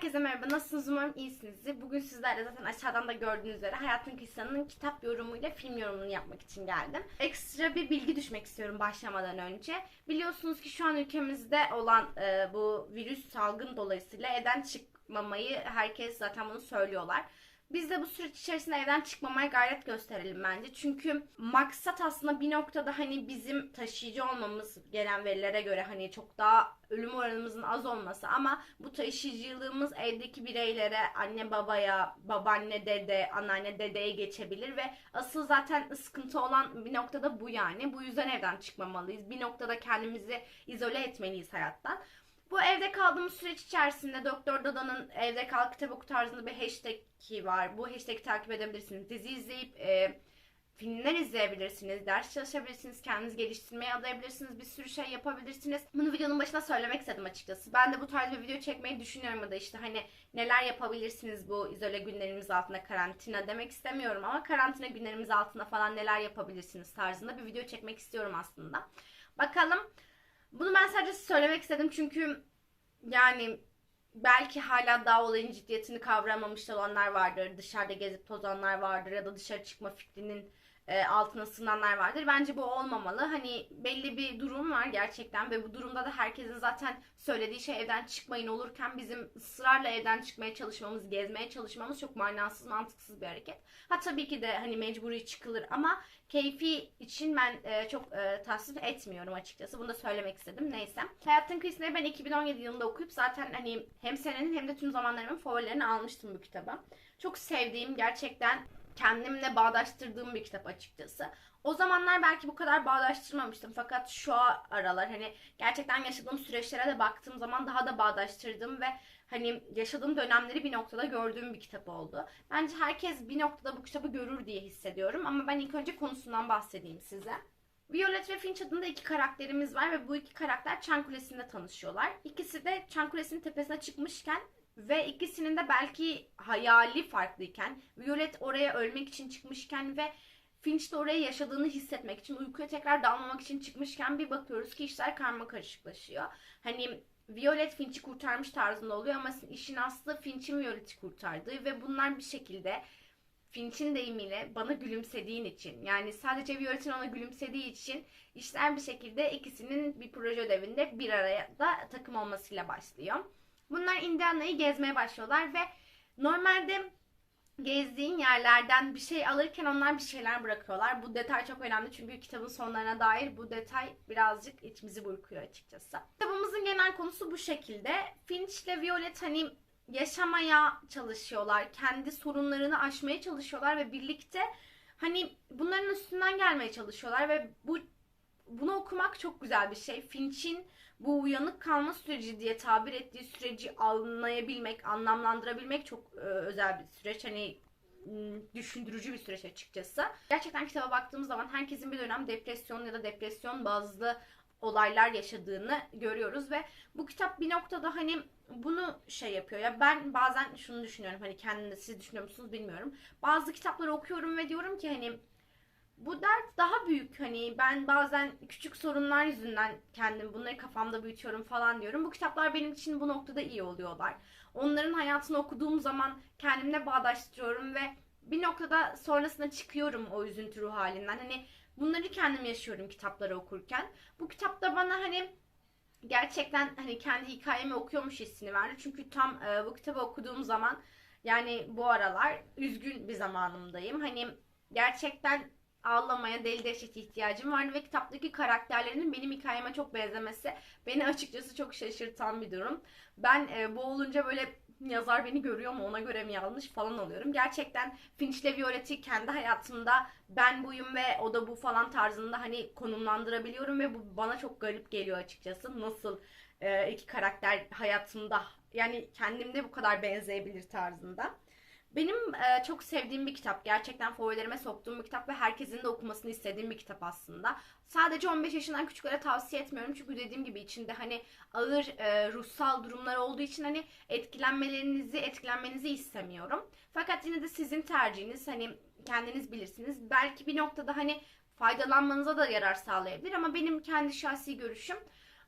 Herkese merhaba. Nasılsınız? Umarım iyisinizdir. Bugün sizlerle zaten aşağıdan da gördüğünüz üzere Hayatın Kısan'ın kitap yorumuyla film yorumunu yapmak için geldim. Ekstra bir bilgi düşmek istiyorum başlamadan önce. Biliyorsunuz ki şu an ülkemizde olan e, bu virüs salgın dolayısıyla evden çıkmamayı herkes zaten bunu söylüyorlar. Biz de bu süreç içerisinde evden çıkmamaya gayret gösterelim bence. Çünkü maksat aslında bir noktada hani bizim taşıyıcı olmamız gelen verilere göre hani çok daha ölüm oranımızın az olması ama bu taşıyıcılığımız evdeki bireylere, anne babaya, babaanne dede, anneanne dedeye geçebilir ve asıl zaten sıkıntı olan bir noktada bu yani. Bu yüzden evden çıkmamalıyız. Bir noktada kendimizi izole etmeliyiz hayattan. Bu evde kaldığımız süreç içerisinde Doktor Dada'nın Evde Kal Kitap Oku tarzında bir hashtag'i var. Bu hashtag'i takip edebilirsiniz. Dizi izleyip e, filmler izleyebilirsiniz, ders çalışabilirsiniz, kendinizi geliştirmeye adayabilirsiniz, bir sürü şey yapabilirsiniz. Bunu videonun başına söylemek istedim açıkçası. Ben de bu tarz bir video çekmeyi düşünüyorum da işte hani neler yapabilirsiniz bu izole günlerimiz altında karantina demek istemiyorum ama karantina günlerimiz altında falan neler yapabilirsiniz tarzında bir video çekmek istiyorum aslında. Bakalım. Sadece söylemek istedim çünkü yani belki hala daha olayın ciddiyetini kavramamış olanlar vardır. Dışarıda gezip tozanlar vardır ya da dışarı çıkma fikrinin e, altına sığınanlar vardır. Bence bu olmamalı. Hani belli bir durum var gerçekten ve bu durumda da herkesin zaten söylediği şey evden çıkmayın olurken bizim ısrarla evden çıkmaya çalışmamız, gezmeye çalışmamız çok manasız, mantıksız bir hareket. Ha tabii ki de hani mecburi çıkılır ama keyfi için ben e, çok e, tasvip etmiyorum açıkçası. Bunu da söylemek istedim. Neyse. Hayatın Kıyısı'nı ben 2017 yılında okuyup zaten hani hem senenin hem de tüm zamanlarımın favorilerini almıştım bu kitaba. Çok sevdiğim gerçekten kendimle bağdaştırdığım bir kitap açıkçası. O zamanlar belki bu kadar bağdaştırmamıştım fakat şu aralar hani gerçekten yaşadığım süreçlere de baktığım zaman daha da bağdaştırdım ve hani yaşadığım dönemleri bir noktada gördüğüm bir kitap oldu. Bence herkes bir noktada bu kitabı görür diye hissediyorum ama ben ilk önce konusundan bahsedeyim size. Violet ve Finch adında iki karakterimiz var ve bu iki karakter Çan Kulesi'nde tanışıyorlar. İkisi de Çan Kulesi'nin tepesine çıkmışken ve ikisinin de belki hayali farklıyken, Violet oraya ölmek için çıkmışken ve Finch de oraya yaşadığını hissetmek için, uykuya tekrar dalmamak için çıkmışken bir bakıyoruz ki işler karma karışıklaşıyor. Hani Violet Finch'i kurtarmış tarzında oluyor ama işin aslı Finch'in Violet'i kurtardığı ve bunlar bir şekilde Finch'in deyimiyle bana gülümsediğin için yani sadece Violet'in ona gülümsediği için işler bir şekilde ikisinin bir proje ödevinde bir araya da takım olmasıyla başlıyor. Bunlar Indiana'yı gezmeye başlıyorlar ve normalde gezdiğin yerlerden bir şey alırken onlar bir şeyler bırakıyorlar. Bu detay çok önemli çünkü kitabın sonlarına dair bu detay birazcık içimizi burkuyor açıkçası. Kitabımızın genel konusu bu şekilde. Finch ile Violet hani yaşamaya çalışıyorlar. Kendi sorunlarını aşmaya çalışıyorlar ve birlikte hani bunların üstünden gelmeye çalışıyorlar ve bu bunu okumak çok güzel bir şey. Finch'in bu uyanık kalma süreci diye tabir ettiği süreci anlayabilmek, anlamlandırabilmek çok e, özel bir süreç. Hani düşündürücü bir süreç açıkçası. Gerçekten kitaba baktığımız zaman herkesin bir dönem depresyon ya da depresyon bazlı olaylar yaşadığını görüyoruz ve bu kitap bir noktada hani bunu şey yapıyor ya ben bazen şunu düşünüyorum hani kendinde siz düşünüyor musunuz bilmiyorum. Bazı kitapları okuyorum ve diyorum ki hani bu dert daha büyük hani ben bazen küçük sorunlar yüzünden kendim bunları kafamda büyütüyorum falan diyorum. Bu kitaplar benim için bu noktada iyi oluyorlar. Onların hayatını okuduğum zaman kendimle bağdaştırıyorum ve bir noktada sonrasında çıkıyorum o üzüntü ruh halinden. Hani bunları kendim yaşıyorum kitapları okurken. Bu kitapta bana hani gerçekten hani kendi hikayemi okuyormuş hissini verdi. Çünkü tam e, bu kitabı okuduğum zaman yani bu aralar üzgün bir zamanımdayım. Hani gerçekten ağlamaya, deli dehşet ihtiyacım vardı ve kitaptaki karakterlerinin benim hikayeme çok benzemesi beni açıkçası çok şaşırtan bir durum. Ben e, bu olunca böyle yazar beni görüyor mu ona göre mi yazmış falan oluyorum. Gerçekten Finch ile Violet'i kendi hayatımda ben buyum ve o da bu falan tarzında hani konumlandırabiliyorum ve bu bana çok garip geliyor açıkçası. Nasıl e, iki karakter hayatımda yani kendimde bu kadar benzeyebilir tarzında. Benim e, çok sevdiğim bir kitap. Gerçekten favorilerime soktuğum bir kitap ve herkesin de okumasını istediğim bir kitap aslında. Sadece 15 yaşından küçüklere tavsiye etmiyorum. Çünkü dediğim gibi içinde hani ağır e, ruhsal durumlar olduğu için hani etkilenmelerinizi, etkilenmenizi istemiyorum. Fakat yine de sizin tercihiniz hani kendiniz bilirsiniz. Belki bir noktada hani faydalanmanıza da yarar sağlayabilir ama benim kendi şahsi görüşüm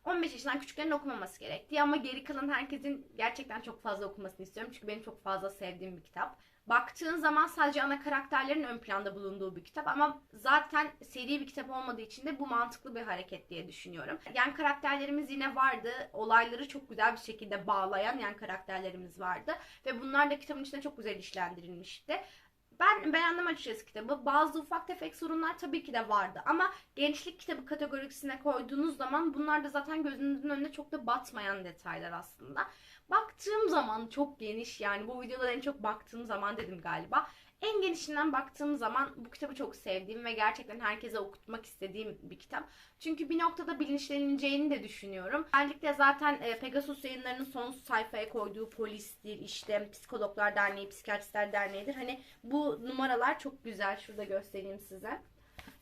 15 yaşından küçüklerin okumaması gerektiği ama geri kalan herkesin gerçekten çok fazla okumasını istiyorum. Çünkü benim çok fazla sevdiğim bir kitap. Baktığın zaman sadece ana karakterlerin ön planda bulunduğu bir kitap ama zaten seri bir kitap olmadığı için de bu mantıklı bir hareket diye düşünüyorum. Yan karakterlerimiz yine vardı. Olayları çok güzel bir şekilde bağlayan yan karakterlerimiz vardı ve bunlar da kitabın içinde çok güzel işlendirilmişti. Ben beğendim açıkçası kitabı. Bazı ufak tefek sorunlar tabii ki de vardı ama gençlik kitabı kategorisine koyduğunuz zaman bunlar da zaten gözünüzün önüne çok da batmayan detaylar aslında. Baktığım zaman çok geniş yani bu videoda en çok baktığım zaman dedim galiba. En genişinden baktığım zaman bu kitabı çok sevdiğim ve gerçekten herkese okutmak istediğim bir kitap. Çünkü bir noktada bilinçleneceğini de düşünüyorum. Özellikle zaten e, Pegasus yayınlarının son sayfaya koyduğu polistir, işte psikologlar derneği, psikiyatristler derneğidir. Hani bu numaralar çok güzel. Şurada göstereyim size.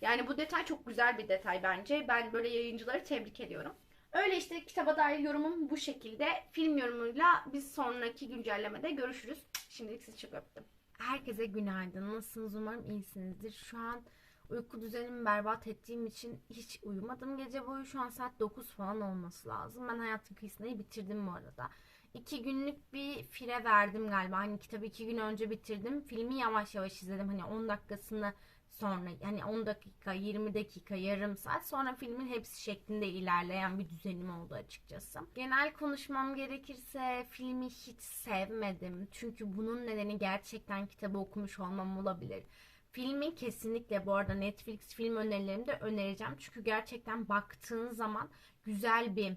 Yani bu detay çok güzel bir detay bence. Ben böyle yayıncıları tebrik ediyorum. Öyle işte kitaba dair yorumum bu şekilde. Film yorumuyla biz sonraki güncellemede görüşürüz. Şimdilik sizi çok öptüm. Herkese günaydın. Nasılsınız? Umarım iyisinizdir. Şu an uyku düzenimi berbat ettiğim için hiç uyumadım gece boyu. Şu an saat 9 falan olması lazım. Ben hayatın kıyısındayı bitirdim bu arada. İki günlük bir fire verdim galiba. Hani kitabı iki gün önce bitirdim. Filmi yavaş yavaş izledim. Hani 10 dakikasını sonra yani 10 dakika, 20 dakika, yarım saat sonra filmin hepsi şeklinde ilerleyen bir düzenim oldu açıkçası. Genel konuşmam gerekirse filmi hiç sevmedim. Çünkü bunun nedeni gerçekten kitabı okumuş olmam olabilir. Filmi kesinlikle bu arada Netflix film önerilerimi de önereceğim. Çünkü gerçekten baktığın zaman güzel bir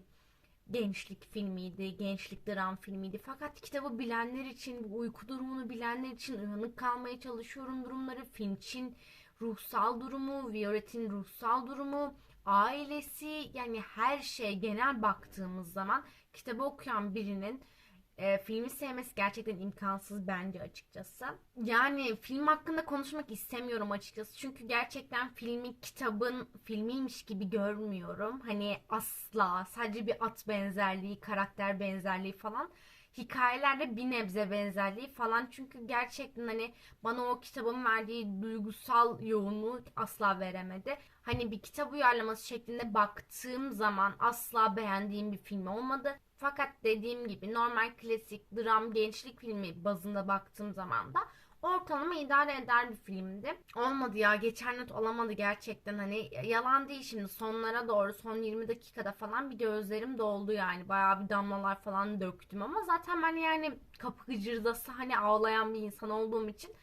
gençlik filmiydi, gençlik dram filmiydi. Fakat kitabı bilenler için, bu uyku durumunu bilenler için uyanık kalmaya çalışıyorum durumları. Finch'in ruhsal durumu, Violet'in ruhsal durumu, ailesi yani her şey genel baktığımız zaman kitabı okuyan birinin e, filmi sevmesi gerçekten imkansız bence açıkçası. Yani film hakkında konuşmak istemiyorum açıkçası. Çünkü gerçekten filmi kitabın filmiymiş gibi görmüyorum. Hani asla sadece bir at benzerliği, karakter benzerliği falan hikayelerde bir nebze benzerliği falan çünkü gerçekten hani bana o kitabın verdiği duygusal yoğunluğu asla veremedi. Hani bir kitap uyarlaması şeklinde baktığım zaman asla beğendiğim bir film olmadı. Fakat dediğim gibi normal klasik dram gençlik filmi bazında baktığım zaman da ortalama idare eder bir filmdi. Olmadı ya geçer not olamadı gerçekten hani yalan değil şimdi sonlara doğru son 20 dakikada falan bir gözlerim doldu yani bayağı bir damlalar falan döktüm ama zaten ben yani kapı gıcırdası hani ağlayan bir insan olduğum için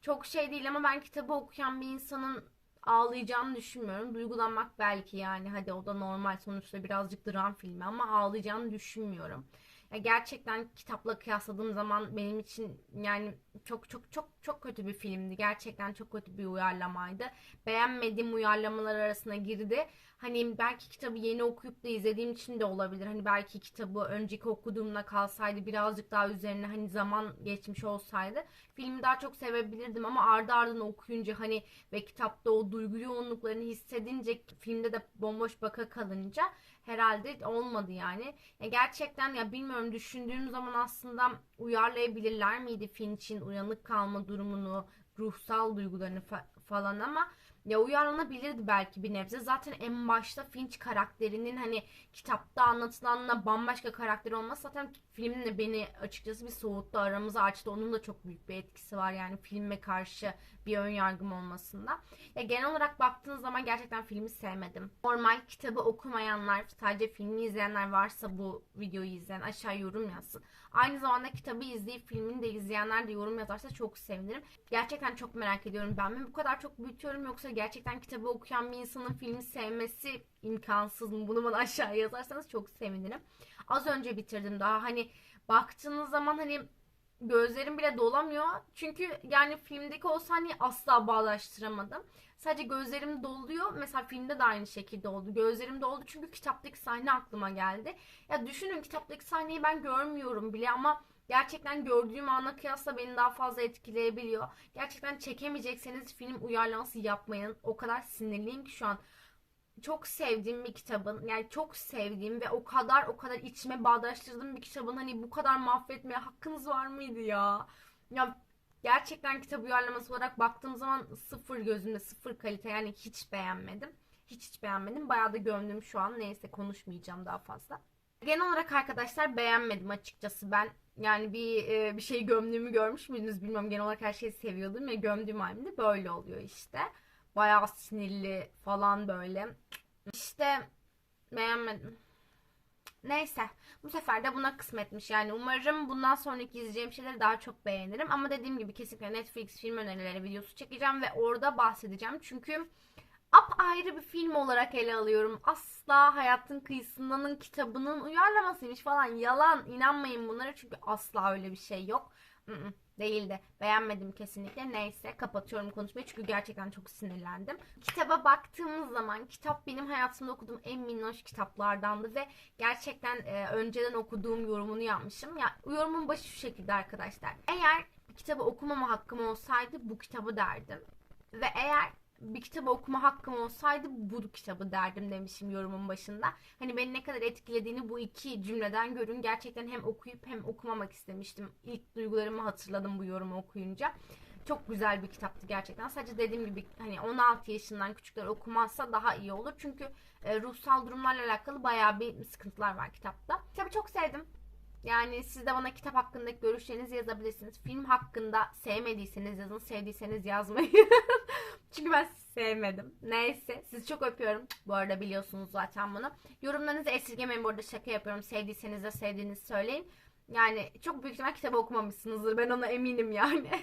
çok şey değil ama ben kitabı okuyan bir insanın ağlayacağını düşünmüyorum. Duygulanmak belki yani hadi o da normal sonuçta birazcık dram filmi ama ağlayacağını düşünmüyorum. Ya gerçekten kitapla kıyasladığım zaman benim için yani çok çok çok çok kötü bir filmdi. Gerçekten çok kötü bir uyarlamaydı. Beğenmediğim uyarlamalar arasına girdi. Hani belki kitabı yeni okuyup da izlediğim için de olabilir. Hani belki kitabı önceki okuduğumda kalsaydı birazcık daha üzerine hani zaman geçmiş olsaydı filmi daha çok sevebilirdim ama ardı ardına okuyunca hani ve kitapta o duygu yoğunluklarını hissedince filmde de bomboş baka kalınca herhalde olmadı yani. Ya gerçekten ya bilmiyorum düşündüğüm zaman aslında uyarlayabilirler miydi Finch'in uyanık kalma durumunu, ruhsal duygularını fa- falan ama ya uyarlanabilirdi belki bir nebze. Zaten en başta Finch karakterinin hani kitapta anlatılanla bambaşka karakter olması zaten filmle beni açıkçası bir soğuttu aramızı açtı. Onun da çok büyük bir etkisi var yani filme karşı bir ön yargım olmasında. Ya genel olarak baktığınız zaman gerçekten filmi sevmedim. Normal kitabı okumayanlar, sadece filmi izleyenler varsa bu videoyu izleyen aşağı yorum yazsın. Aynı zamanda kitabı izleyip filmini de izleyenler de yorum yazarsa çok sevinirim. Gerçekten çok merak ediyorum ben mi bu kadar çok büyütüyorum yoksa gerçekten kitabı okuyan bir insanın filmi sevmesi imkansız mı? Bunu bana aşağı yazarsanız çok sevinirim. Az önce bitirdim daha hani baktığınız zaman hani gözlerim bile dolamıyor. Çünkü yani filmdeki o sahneyi asla bağdaştıramadım. Sadece gözlerim doluyor. Mesela filmde de aynı şekilde oldu. Gözlerim doldu çünkü kitaptaki sahne aklıma geldi. Ya düşünün kitaptaki sahneyi ben görmüyorum bile ama gerçekten gördüğüm ana kıyasla beni daha fazla etkileyebiliyor. Gerçekten çekemeyecekseniz film uyarlaması yapmayın. O kadar sinirliyim ki şu an çok sevdiğim bir kitabın yani çok sevdiğim ve o kadar o kadar içime bağdaştırdığım bir kitabın hani bu kadar mahvetmeye hakkınız var mıydı ya? Ya gerçekten kitap uyarlaması olarak baktığım zaman sıfır gözümde sıfır kalite yani hiç beğenmedim. Hiç hiç beğenmedim. Bayağı da gömdüm şu an. Neyse konuşmayacağım daha fazla. Genel olarak arkadaşlar beğenmedim açıkçası ben. Yani bir e, bir şey gömdüğümü görmüş müydünüz bilmiyorum. Genel olarak her şeyi seviyordum ya gömdüğüm halimde böyle oluyor işte. Bayağı sinirli falan böyle. İşte beğenmedim. Neyse. Bu sefer de buna kısmetmiş. Yani umarım bundan sonraki izleyeceğim şeyleri daha çok beğenirim. Ama dediğim gibi kesinlikle Netflix film önerileri videosu çekeceğim ve orada bahsedeceğim. Çünkü apayrı bir film olarak ele alıyorum. Asla Hayatın Kıyısından'ın kitabının uyarlamasıymış falan. Yalan. İnanmayın bunlara çünkü asla öyle bir şey yok. Mm-mm, Değil de beğenmedim kesinlikle. Neyse kapatıyorum konuşmayı çünkü gerçekten çok sinirlendim. Kitaba baktığımız zaman kitap benim hayatımda okuduğum en minnoş kitaplardandı ve gerçekten e, önceden okuduğum yorumunu yapmışım. Ya yorumun başı şu şekilde arkadaşlar. Eğer kitabı okumama hakkım olsaydı bu kitabı derdim. Ve eğer bir kitabı okuma hakkım olsaydı bu kitabı derdim demişim yorumun başında. Hani beni ne kadar etkilediğini bu iki cümleden görün. Gerçekten hem okuyup hem okumamak istemiştim. İlk duygularımı hatırladım bu yorumu okuyunca. Çok güzel bir kitaptı gerçekten. Sadece dediğim gibi hani 16 yaşından küçükler okumazsa daha iyi olur. Çünkü e, ruhsal durumlarla alakalı bayağı bir sıkıntılar var kitapta. Kitabı çok sevdim. Yani siz de bana kitap hakkındaki görüşlerinizi yazabilirsiniz. Film hakkında sevmediyseniz yazın, sevdiyseniz yazmayın. Çünkü ben sevmedim. Neyse. Sizi çok öpüyorum. Bu arada biliyorsunuz zaten bunu. Yorumlarınızı esirgemeyin. Bu arada şaka yapıyorum. Sevdiyseniz de sevdiğinizi söyleyin. Yani çok büyük ihtimal kitabı okumamışsınızdır. Ben ona eminim yani.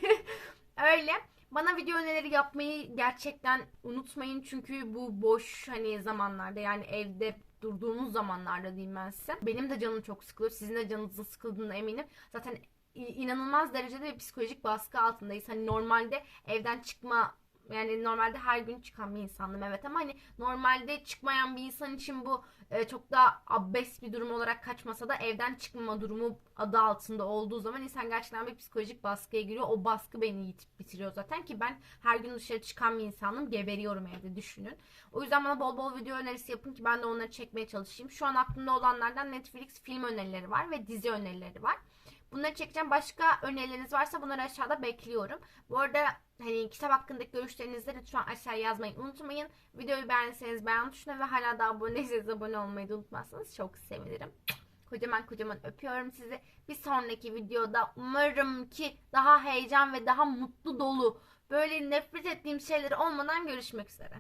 Öyle. Bana video önerileri yapmayı gerçekten unutmayın. Çünkü bu boş hani zamanlarda yani evde durduğumuz zamanlarda diyeyim ben size. Benim de canım çok sıkılıyor. Sizin de canınızın sıkıldığına eminim. Zaten inanılmaz derecede bir psikolojik baskı altındayız. Hani normalde evden çıkma yani normalde her gün çıkan bir insandım evet ama hani normalde çıkmayan bir insan için bu e, çok daha abes bir durum olarak kaçmasa da evden çıkmama durumu adı altında olduğu zaman insan gerçekten bir psikolojik baskıya giriyor. O baskı beni yitip bitiriyor zaten ki ben her gün dışarı çıkan bir insanım. Geberiyorum evde düşünün. O yüzden bana bol bol video önerisi yapın ki ben de onları çekmeye çalışayım. Şu an aklımda olanlardan Netflix film önerileri var ve dizi önerileri var. Bunları çekeceğim. Başka önerileriniz varsa bunları aşağıda bekliyorum. Bu arada hani kitap hakkındaki görüşlerinizi de lütfen aşağıya yazmayı unutmayın. Videoyu beğendiyseniz beğen tuşuna ve hala da abone değilseniz abone olmayı da unutmazsanız çok sevinirim. Kocaman kocaman öpüyorum sizi. Bir sonraki videoda umarım ki daha heyecan ve daha mutlu dolu böyle nefret ettiğim şeyleri olmadan görüşmek üzere.